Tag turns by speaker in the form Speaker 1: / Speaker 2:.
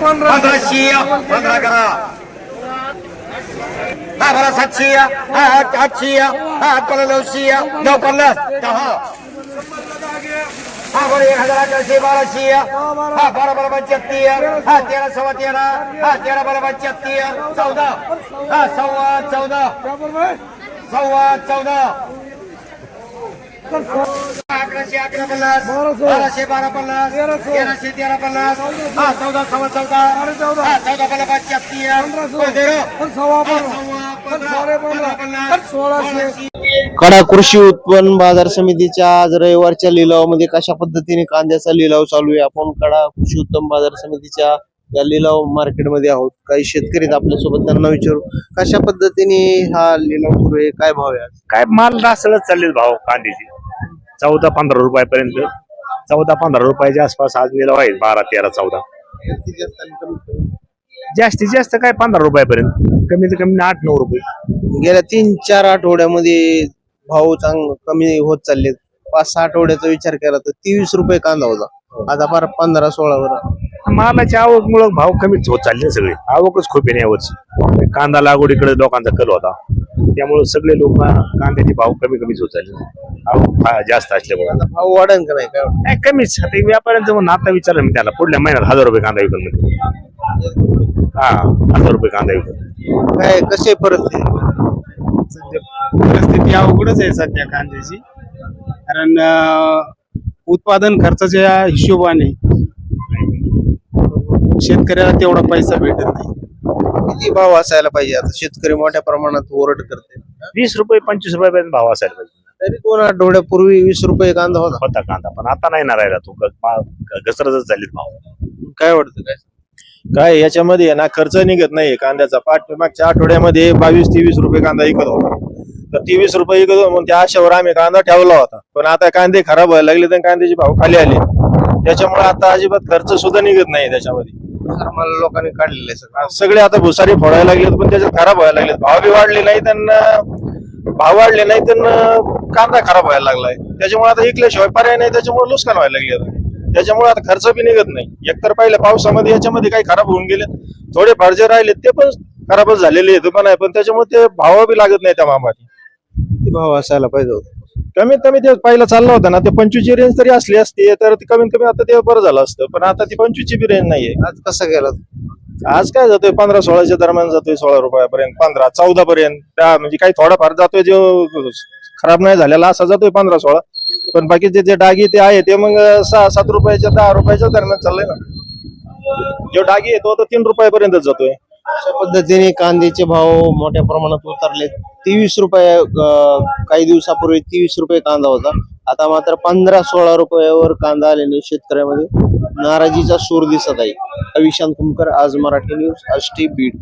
Speaker 1: पंधरा करा. हा बरं सातशे हा आठ आठशे हा आठ पन्नास नऊशे नऊ पन्नास दहा. हा बरं एक हजार अकराशे बाराशे हा बारा बारा पंच्याहत्तर. हा तेरा सव्वा तेरा. हा तेरा बारा पंच्याहत्तर. चौदा. हा सव्वा चौदा. सव्वा चौदा. अकराशे अकरा पन्नास बाराशे. बारा पन्नास तेराशे. तेरा पन्नास. हा चौदा सव्वा चौदा. हा चौदा पंधरा पन्नास. सोळाशे.
Speaker 2: कडा कृषी उत्पन्न बाजार समितीच्या आज रविवारच्या लिलावामध्ये कशा पद्धतीने कांद्याचा लिलाव चालू आहे? आपण कडा कृषी उत्पन्न बाजार समितीच्या या लिलाव मार्केटमध्ये आहोत. काही शेतकरी आपल्यासोबत त्यांना विचारू. कशा पद्धतीने हा लिलाव सुरू आहे? काय भाव आहे?
Speaker 3: काय माल रासळच चालले भाव कांद्याचे. चौदा पंधरा रुपयापर्यंत. चौदा पंधरा रुपयाच्या आसपास आज लिलाव आहे बारा तेरा चौदा.
Speaker 2: जास्तीत जास्त
Speaker 3: काय पंधरा रुपयापर्यंत? कमीत कमी आठ नऊ रुपये.
Speaker 2: गेल्या तीन चार आठवड्यामध्ये भाव चांग कमी होत चालले पाच सहा आठवड्याचा विचार केला तर तेवीस रुपये कांदा होता. आता बारा पंधरा सोळा वर
Speaker 3: मालाच्या आवकमुळे भाव कमीच होत चालले सगळे. आवकच खूप आहे यावर्षी. कांदा लागवडीकडे लोकांचा कल होता. त्यामुळे सगळे लोक कांद्याचे भाव कमी कमीच होत फा- जास्त असल्यामुळे.
Speaker 2: आता भाव वाढेल का नाही? काय वाटतं?
Speaker 3: नाही कमीच. आता व्यापाऱ्यांचं म्हणून आता विचारलं मी त्याला पुढल्या महिन्यात हजार रुपये कांदा विकून म्हणजे हा हजार रुपये कांदा विकून
Speaker 2: काय कशी आहे परिस्थिती?
Speaker 4: सध्या परिस्थिती अवघडच आहे सध्या कांद्याची. कारण अं, उत्पादन खर्चाच्या हिशोबाने शेतकऱ्याला तेवढा पैसा भेटत नाही.
Speaker 2: किती भाव असायला पाहिजे? आता शेतकरी मोठ्या प्रमाणात ओरड करते.
Speaker 3: वीस रुपये पंचवीस रुपयापर्यंत भाव असायला पाहिजे.
Speaker 2: तरी दोन आठवड्यापूर्वी वीस रुपये कांदा होता?
Speaker 3: होता कांदा पण आता नाही ना राहिला तो. ग- घसरतच झाली भाव.
Speaker 2: काय वाटतं काय?
Speaker 5: काय याच्यामध्ये आहे ना खर्च निघत नाही कांद्याचा. पाठ मागच्या आठवड्यामध्ये बावीस तेवीस रुपये कांदा विकत होता. तर तेवीस रुपये विकत होता म्हणून त्या आशेवर आम्ही कांदा ठेवला होता. पण आता कांदे खराब व्हायला लागले तर कांद्याचे भाव खाली आले. त्याच्यामुळे आता अजिबात खर्च सुद्धा निघत नाही त्याच्यामध्ये.
Speaker 2: मला लोकांनी काढलेलं सगळं
Speaker 5: आता भुसारी फोडायला लागलेत पण त्याच्यात खराब व्हायला लागलेत. भाव बी वाढले नाही त्यांना भाव वाढले नाही त्यांना कांदा खराब व्हायला लागलाय. त्याच्यामुळे आता इकल्याशिवाय पर्याय नाही त्याच्यामुळे नुकसान व्हायला लागले आता. त्याच्यामुळे आता खर्च बी निघत नाही. एकतर पहिल्या पावसामध्ये याच्यामध्ये काही खराब होऊन गेले थोडेफार जे राहिले ते पण खराबच झालेले आहेत पण आहे पण त्याच्यामुळे ते भाव बी लागत नाही त्या मामाने.
Speaker 2: किती भाव असायला पाहिजे होता.
Speaker 5: कमीत कमी ते पहिला चालला होता ना ते पंचवीसची रेंज तरी असली असती तर ते कमीत कमी आता ते बरं झालं असतं. पण आता ती पंचवीसची बी रेंज नाहीये.
Speaker 2: आज कसं गेला?
Speaker 5: आज काय जातोय? पंधरा सोळाच्या दरम्यान जातोय सोळा रुपयापर्यंत. पंधरा चौदा पर्यंत. त्या म्हणजे काही थोडाफार जातोय जो खराब नाही झालेला असा जातोय पंधरा सोळा. पण बाकीचे जे डागी ते आहे ते मग सहा सात रुपयाच्या दहा रुपयाच्या दरम्यान चाललंय ना. जो डागी आहे तो तीन रुपयापर्यंतच जातोय.
Speaker 2: अशा पद्धतीने कांद्याचे भाव मोठ्या प्रमाणात उतरले तेवीस रुपये काही दिवसापूर्वी तेवीस रुपये कांदा होता. आता मात्र पंधरा सोळा रुपयावर कांदा आल्याने शेतकऱ्यामध्ये. नाराजीचा सूर दिसत आहे. अविशांत कुमकर आज मराठी न्यूज आष्टी बीड